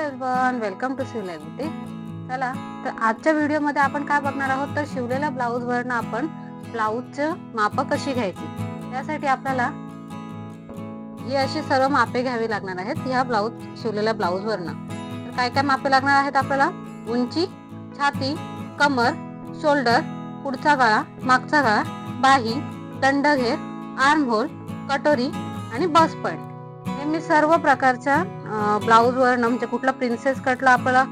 Everyone welcome to शिवलाय बुटी चला तर आजच्या व्हिडिओमध्ये आपण काय बघणार आहोत? तर शिवलेल्या ब्लाऊजवरनं आपण ब्लाऊजचं मापं कशी घ्यायची? त्यासाठी आपल्याला ही अशी सर्व मापे घ्यावी लागणार आहेत ह्या ब्लाऊज शिवलेल्या ब्लाऊजवरनं तर काय काय मापे लागणार आहेत आपल्याला? उंची छाती कमर शोल्डर पुढचा गळा मागचा गळा बाही दंडघेर आर्म होल कटोरी आणि बस पॉइंट हे मी सर्व प्रकारच्या ब्लाऊजवर म्हणजे कुठला प्रिन्सेस कटला आपल्याला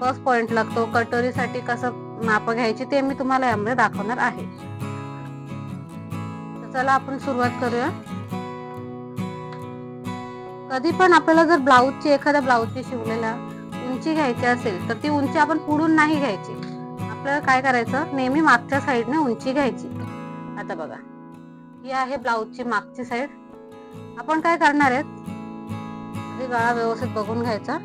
फर्स्ट पॉइंट लागतो. कटोरीसाठी कसं माप घ्यायची ते मी तुम्हाला यामध्ये दाखवणार आहे. चला आपण सुरुवात करूया. कधी पण आपल्याला जर ब्लाऊजची एखाद्या ब्लाऊजची शिवलेला उंची घ्यायची असेल तर ती उंची आपण पुढून नाही घ्यायची. आपल्याला काय करायचं? नेहमी मागच्या साईडने उंची घ्यायची. आता बघा. ही आहे ब्लाऊजची मागची साईड आपण काय करणार आहेत? आधी गळा व्यवस्थित बघून घ्यायचा.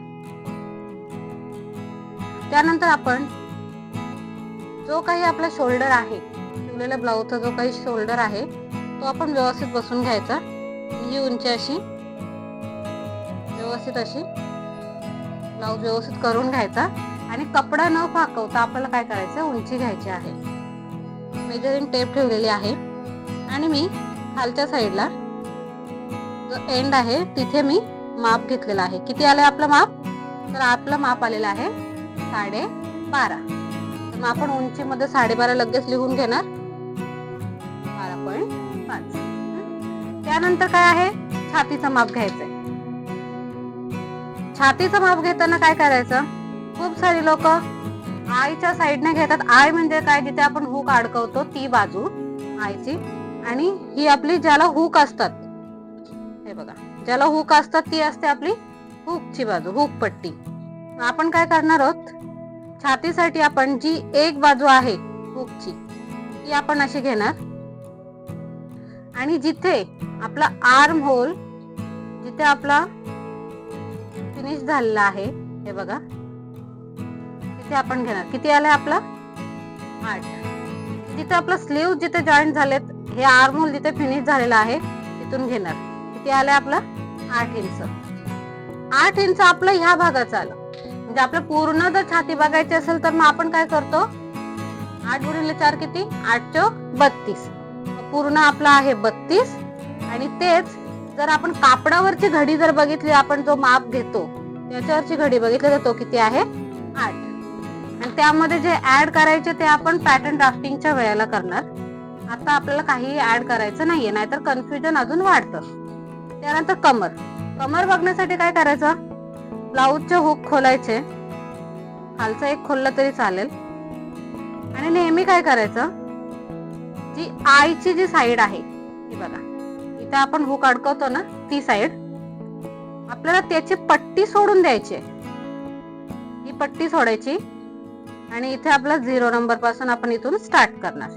त्यानंतर आपण जो काही आपला शोल्डर आहे शिवलेल्या ब्लाऊजचा जो काही शोल्डर आहे तो आपण व्यवस्थित बसून घ्यायचा. ही उंची अशी व्यवस्थित अशी ब्लाऊज व्यवस्थित करून घ्यायचा. आणि कपडा न फाकवता आपल्याला काय करायचं उंची घ्यायची आहे. मेजरिंग टेप ठेवलेली आहे. आणि मी खालच्या साईडला जो एंड आहे तिथे मी माप घेतलेला आहे. किती आलंय आपलं माप? तर आपलं माप आलेलं आहे साडे बारा तर मग आपण उंचीमध्ये साडेबारा लगेच लिहून घेणार. बारा पॉईंट पाच. त्यानंतर काय आहे? छातीचं माप घ्यायचंय. छातीचं माप घेताना काय करायचं? खूप सारी लोक आईच्या साईडने घेतात. आय म्हणजे काय? जिथे आपण हुक अडकवतो ती बाजू आईची. आणि ही आपली ज्याला हुक असतात. हे बघा. ज्याला हुक असतात ती असते आपली हुकची बाजू हुक पट्टी. आपण काय करणार आहोत? छातीसाठी आपण जी एक बाजू आहे हुकची ती आपण अशी घेणार. आणि जिथे आपला आर्म होल जिथे आपला फिनिश झालेला आहे हे बघा. तिथे आपण घेणार. किती आलाय आपला? आठ. जिथे आपलं स्लीव जिथे जॉईंट झालेत हे आर्म होल जिथे फिनिश झालेला आहे तिथून घेणार. किती आलाय आपला? आठ इंच. आठ इंच आपलं ह्या भागाचं आलं. म्हणजे आपलं पूर्ण जर छाती बघायची असेल तर मग आपण काय करतो? आठ गुणिले चार किती? आठ चौक बत्तीस. पूर्ण आपलं आहे बत्तीस. आणि तेच जर आपण कापडावरची घडी जर बघितली आपण जो माप घेतो त्याच्यावरची घडी बघितली तर तो किती आहे? आठ. आणि त्यामध्ये जे ऍड करायचे ते आपण पॅटर्न ड्राफ्टिंगच्या वेळेला करणार. आता आपल्याला काही ऍड करायचं नाहीये नाहीतर कन्फ्युजन अजून वाढतं. त्यानंतर कमर. कमर बघण्यासाठी काय करायचं? ब्लाऊजचे हुक खोलायचे. खालचं एक खोललं तरी चालेल. आणि नेहमी काय करायचं? जी आईची जी साईड आहे ही बघा. इथं आपण हुक अडकवतो ना ती साईड आपल्याला त्याची पट्टी सोडून द्यायची ही पट्टी सोडायची. आणि इथे आपला झिरो नंबरपासून आपण इथून स्टार्ट करणार.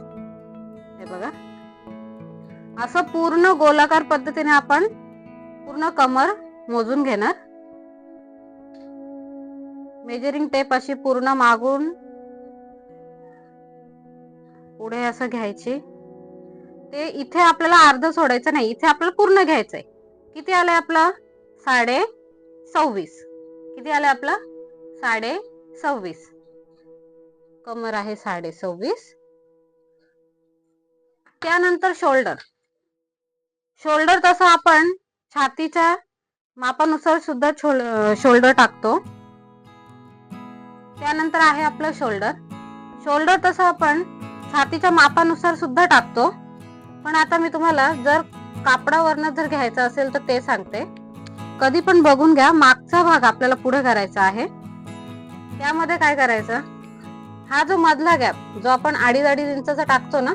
हे बघा. असं पूर्ण गोलाकार पद्धतीने आपण पूर्ण कमर मोजून घेणार. मेजरिंग टेप अशी पूर्ण मागून पुढे असं घ्यायची. ते इथे आपल्याला अर्ध सोडायचं नाही इथे आपल्याला पूर्ण घ्यायचंय. किती आलंय आपलं? साडे सव्वीस. किती आलंय आपलं? साडे सव्वीस. कमर आहे साडे सव्वीस. त्यानंतर शोल्डर. शोल्डर तसं आपण छातीच्या मापानुसार सुद्धा शोल्डर टाकतो. त्यानंतर आहे आपलं शोल्डर. शोल्डर तसं आपण छातीच्या मापानुसार सुद्धा टाकतो. पण आता मी तुम्हाला जर कापडावरनं जर घ्यायचं असेल तर ते सांगते. कधी पण बघून घ्या मागचा भाग आपल्याला पुढे करायचा आहे. त्यामध्ये काय करायचं? हा जो मधला गॅप जो आपण अडीच अडीच इंचा टाकतो ना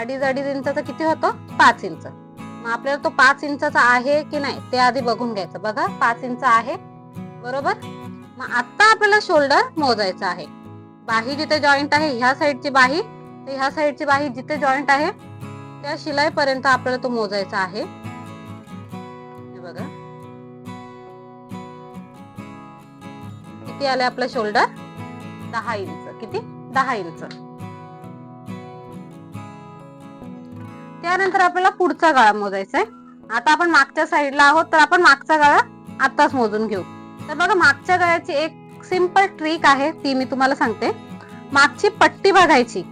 अडीच अडीच इंचा किती होतो? पाच इंच. मग आपल्याला तो पाच इंचाचा आहे की नाही ते आधी बघून घ्यायचं. बघा पाच इंच आहे. बरोबर? मग आता आपल्याला शोल्डर मोजायचं आहे. बाही जिथे जॉईंट आहे ह्या साईडची बाही तर ह्या साईडची बाही जिथे जॉईंट आहे त्या शिलाईपर्यंत आपल्याला तो मोजायचा आहे. बघा. किती आले आपलं शोल्डर? दहा इंच. किती? दहा इंच. त्यानंतर आपल्याला पुढचा गाळा मोजायचा आहे आता आपण मागच्या साईडला आहोत तर आपण मागचा गाळा आताच मोजून घेऊ. तर बघा मागच्या गळ्याची एक सिंपल ट्रिक आहे ती मी तुम्हाला सांगते. मागची पट्टी बघायची.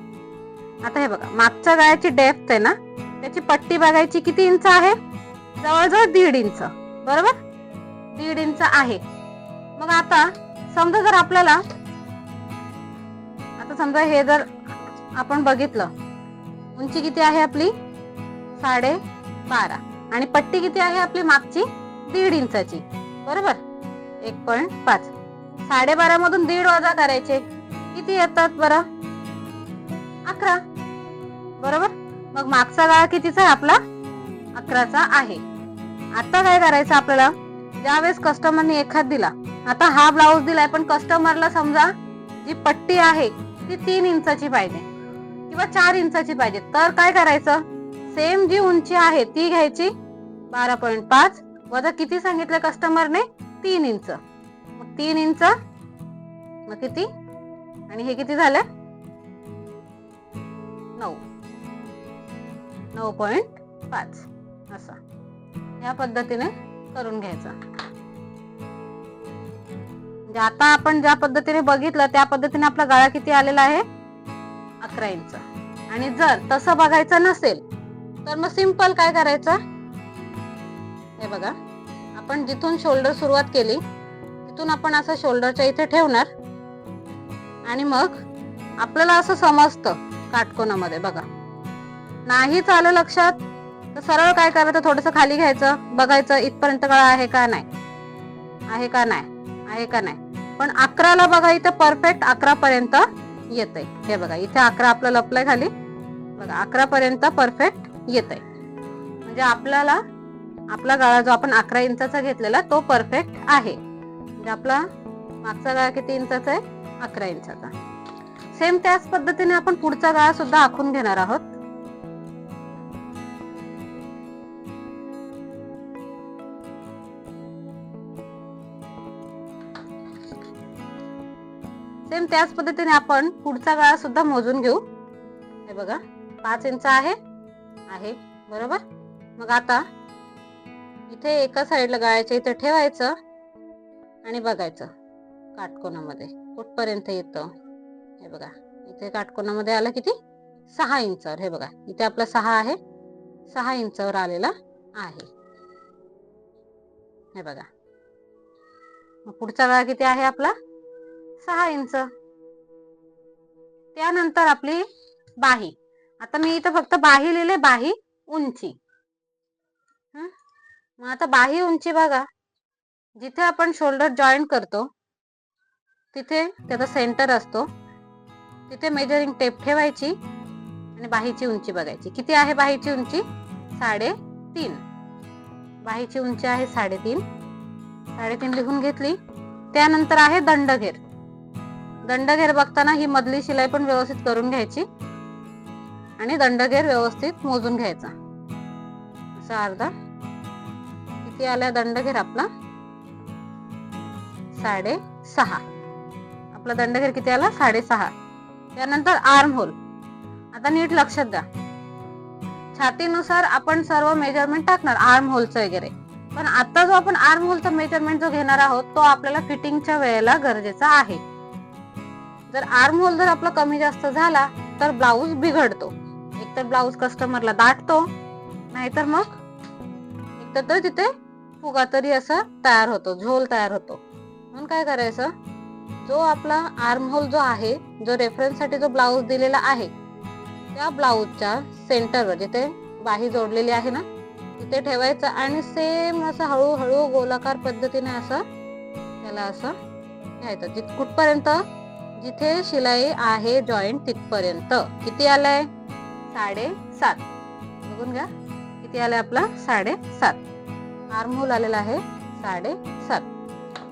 आता हे बघा मागच्या गळ्याची डेप्थ आहे ना त्याची पट्टी बघायची किती इंच आहे? जवळजवळ दीड इंच. बरोबर? दीड इंच आहे. मग आता समजा जर आपल्याला आता समजा हे जर आपण बघितलं उंची किती आहे आपली? साडे बारा. आणि पट्टी किती आहे आपली मागची? दीड इंचाची. बरोबर? एक पॉइंट पाच. साडेबारा मधून दीड वजा करायचे. किती येतात बरं? अकरा. बरोबर? मग मागचा गाळा कितीचा आहे आपला? अकराचा आहे. आता काय करायचं आपल्याला? ज्यावेळेस कस्टमरने एखाद दिला. आता हा ब्लाऊज दिलाय पण कस्टमरला समजा जी पट्टी आहे ती तीन इंचाची पाहिजे. किंवा चार इंचाची पाहिजे. तर काय करायचं? सेम जी उंची आहे ती घ्यायची बारा पॉईंट पाच वजा किती सांगितलं कस्टमरने तीन इंच. मग तीन इंच मग किती? आणि हे किती झालं? नऊ. नऊ पॉइंट पाच. असा. या पद्धतीने करून घ्यायचा. म्हणजे आता आपण ज्या पद्धतीने बघितलं त्या पद्धतीने आपला गळा किती आलेला आहे? अकरा इंच. आणि जर तसं बघायचं नसेल तर मग सिंपल काय करायचं? हे बघा. आपण जिथून शोल्डर सुरुवात केली तिथून आपण असं शोल्डरच्या इथे ठेवणार. आणि मग आपल्याला असं समजतं काटकोनामध्ये बघा. नाहीच आलं लक्षात. तर सरळ काय करायचं? थोडस खाली घ्यायचं बघायचं इथपर्यंत गळा आहे का नाही. आहे का नाही? आहे का नाही? पण अकराला बघा इथं परफेक्ट अकरा पर्यंत येतंय. हे बघा इथे अकरा आपलं लपलंय खाली. बघा अकरा पर्यंत परफेक्ट येत आहे म्हणजे आपल्याला आपला गाळा जो आपण अकरा इंचाचा घेतलेला तो परफेक्ट आहे. म्हणजे आपला मागचा गाळा किती इंचाचा आहे? अकरा इंचाचा. सेम त्याच पद्धतीने आपण पुढचा गाळा सुद्धा आखून घेणार आहोत. सेम त्याच पद्धतीने आपण पुढचा गाळा सुद्धा मोजून घेऊ. हे बघा पाच इंच आहे. आहे. बरोबर? मग आता इथे एका साईडला गाळायचं इथे ठेवायचं आणि बघायचं काटकोनामध्ये. कुठपर्यंत येतं? हे बघा. इथे काटकोनामध्ये आलं किती? सहा इंचावर. हे बघा. इथे आपला सहा आहे. सहा इंचावर आलेला आहे. हे बघा. मग पुढचा वेळा किती आहे आपला? सहा इंच. त्यानंतर आपली बाही. आता मी इथं फक्त बाही लिहिले बाही उंची. मग आता बाही उंची बघा. जिथे आपण शोल्डर जॉईंट करतो तिथे त्याचा सेंटर असतो. तिथे मेजरिंग टेप ठेवायची आणि बाहीची उंची बघायची. किती आहे बाहीची उंची? साडेतीन. बाहीची उंची आहे साडेतीन. साडेतीन लिहून घेतली. त्यानंतर आहे दंडघेर. दंडघेर बघताना ही मधली शिलाई पण व्यवस्थित करून घ्यायची. आणि दंडगेर व्यवस्थित मोजून घ्यायचा. असा अर्धा. किती आला दंडघेर आपला? साडे सहा. आपला दंडघेर किती आला? साडेसहा त्यानंतर आर्म होल आता नीट लक्षात द्या छातीनुसार आपण सर्व मेजरमेंट टाकणार आर्म होलचं वगैरे. पण आता जो आपण आर्म होलचा मेजरमेंट जो घेणार आहोत तो आपल्याला फिटिंगच्या वेळेला गरजेचा आहे. जर आर्म होल जर आपला कमी जास्त झाला तर ब्लाऊज बिघडतो. एकतर ब्लाऊज कस्टमरला दाटतो नाहीतर मग एकतर तर तिथे फुगा तरी असा तयार होतो झोल तयार होतो. म्हणून काय करायचं? जो आपला आर्म होल जो आहे जो रेफरन्ससाठी जो ब्लाऊज दिलेला आहे त्या ब्लाऊजच्या सेंटरवर जिथे बाही जोडलेली आहे ना तिथे ठेवायचं आणि सेम असं हळूहळू गोलाकार पद्धतीने असं त्याला असं घ्यायचं. जित कुठपर्यंत? जिथे शिलाई आहे जॉईंट तिथपर्यंत. किती आलाय? साडे सात बघून घ्या किती आलं आपला? साडेसात. आर्महोल आलेला आहे साडे सात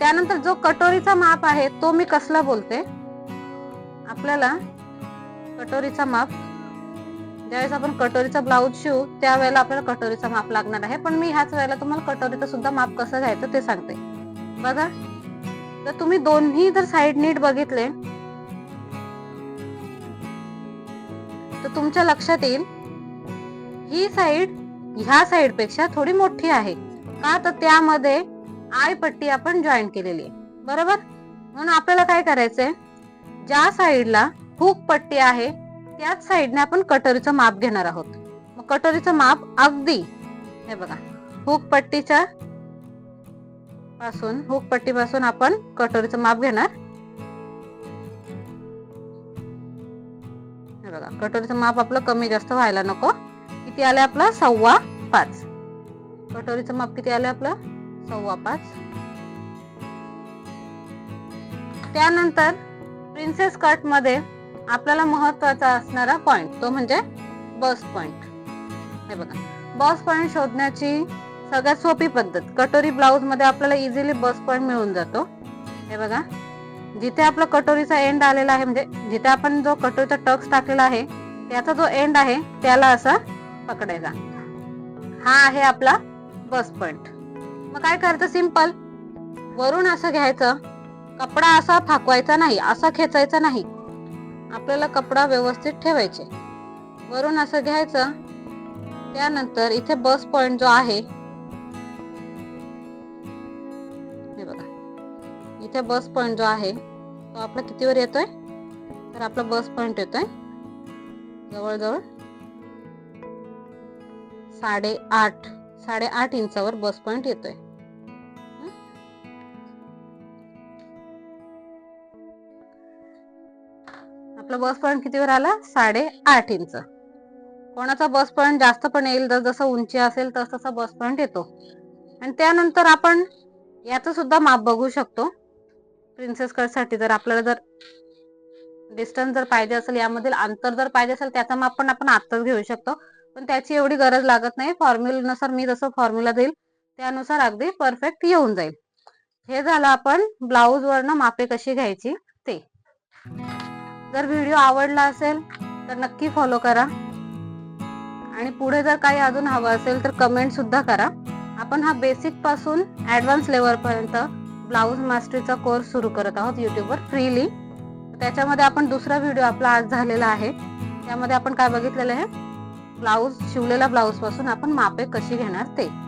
त्यानंतर जो कटोरीचा माप आहे तो मी कसला बोलते? आपल्याला कटोरीचा माप ज्यावेळेस आपण कटोरीचा ब्लाऊज शिवू त्यावेळेला आपल्याला कटोरीचा माप लागणार आहे. पण मी ह्याच वेळेला तुम्हाला कटोरीचं सुद्धा माप कसं घ्यायचं ते सांगते. बघा तर तुम्ही दोन्ही जर साईड नीट बघितले तर तुमच्या लक्षात येईल. ही साईड ह्या साईडपेक्षा थोडी मोठी आहे. का तर त्यामध्ये आय पट्टी आपण जॉईन केलेली आहे. बरोबर? म्हणून आपल्याला काय करायचंय? ज्या साईडला हुक पट्टी आहे त्याच साईडने आपण कटोरीचं माप घेणार आहोत. मग कटोरीचं माप अगदी हे बघा हुक पट्टीच्या पासून हुक पट्टी पासून आपण कटोरीचं माप घेणार. कटोरीचं माप आपलं कमी जास्त व्हायला नको. किती आलं आपलं? सव्वा पाच. कटोरीचं माप किती आलं आपलं? सव्वा पाच. त्यानंतर प्रिन्सेस कटमध्ये आपल्याला महत्त्वाचा असणारा पॉइंट तो म्हणजे बस पॉइंट हे बघा. बस पॉइंट शोधण्याची सगळ्यात सोपी पद्धत. कटोरी ब्लाउजमध्ये आपल्याला इझिली बस पॉइंट मिळून जातो. हे बघा. जिथे आपला कटोरीचा एंड आलेला आहे म्हणजे जिथे आपण जो कटोरीचा टक्स टाकलेला आहे त्याचा जो एंड आहे त्याला असा पकडायचा. हा आहे आपला बस पॉइंट मग काय करायचं? सिंपल वरून असं घ्यायचं. कपडा असा फाकवायचा नाही असा खेचायचा नाही. आपल्याला कपडा व्यवस्थित ठेवायचे. वरून असं घ्यायचं. त्यानंतर इथे बस पॉइंट जो आहे इथे बस पॉइंट जो आहे तो आपला कितीवर येतोय? तर आपला बस पॉइंट येतोय जवळजवळ साडे आठ साडे आठ इंचावर बस पॉइंट येतोय. आपला बस पॉइंट कितीवर आला? साडे आठ इंच. कोणाचा बस पॉइंट जास्त पण येईल जर जसं उंची असेल तस तसा बस पॉइंट येतो. आणि त्यानंतर आपण याचं सुद्धा माप बघू शकतो. प्रिन्सेस कटसाठी जर आपल्याला जर डिस्टन्स जर पाहिजे असेल यामधील अंतर जर पाहिजे असेल त्याचा माप पण आपण आत्ताच घेऊ शकतो. पण त्याची एवढी गरज लागत नाही. फॉर्म्युलानुसार मी जसं फॉर्म्युला देईल त्यानुसार अगदी परफेक्ट येऊन जाईल. हे झालं आपण ब्लाऊज वरनं मापे कशी घ्यायची ते. जर व्हिडिओ आवडला असेल तर नक्की फॉलो करा. आणि पुढे जर काही अजून हवं असेल तर कमेंट सुद्धा करा. आपण हा बेसिकपासून ऍडव्हान्स लेवल पर्यंत ब्लाऊज मास्टरीचा कोर्स सुरू करत आहोत युट्यूबवर फ्रीली त्याच्यामध्ये आपण दुसरा व्हिडिओ आपला आज झालेला आहे. त्यामध्ये आपण काय बघितलेलं आहे? ब्लाऊज शिवलेला ब्लाऊजपासून आपण मापे कशी घेणार ते.